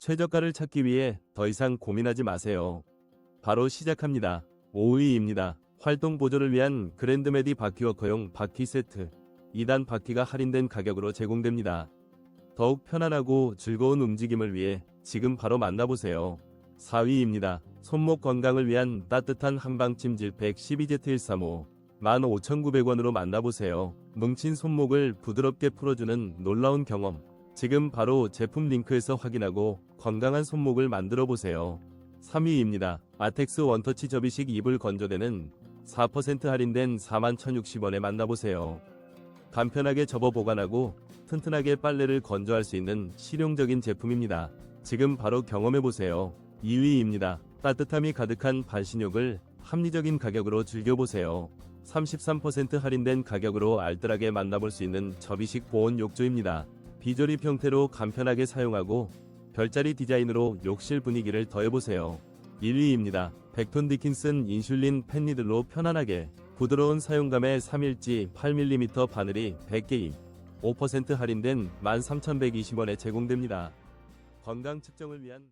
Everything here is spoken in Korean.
최저가를 찾기 위해 더 이상 고민하지 마세요. 바로 시작합니다. 5위입니다. 활동 보조를 위한 그랜드메디 바퀴워커용 바퀴 세트. 2단 바퀴가 할인된 가격으로 제공됩니다. 더욱 편안하고 즐거운 움직임을 위해 지금 바로 만나보세요. 4위입니다. 손목 건강을 위한 따뜻한 한방찜질 112Z135 15,900원으로 만나보세요. 뭉친 손목을 부드럽게 풀어주는 놀라운 경험. 지금 바로 제품 링크에서 확인하고 건강한 손목을 만들어 보세요. 3위입니다. 아텍스 원터치 접이식 이불 건조대는 4% 할인된 41,060원에 만나보세요. 간편하게 접어 보관하고 튼튼하게 빨래를 건조할 수 있는 실용적인 제품입니다. 지금 바로 경험해 보세요. 2위입니다. 따뜻함이 가득한 반신욕을 합리적인 가격으로 즐겨보세요. 33% 할인된 가격으로 알뜰하게 만나볼 수 있는 접이식 보온 욕조입니다. 비조립 형태로 간편하게 사용하고 별자리 디자인으로 욕실 분위기를 더해보세요. 1위입니다. 벡톤 디킨슨 인슐린 팬니들로 편안하게 부드러운 사용감의 3일지 8mm 바늘이 100개임 5% 할인된 13,120원에 제공됩니다. 건강 측정을 위한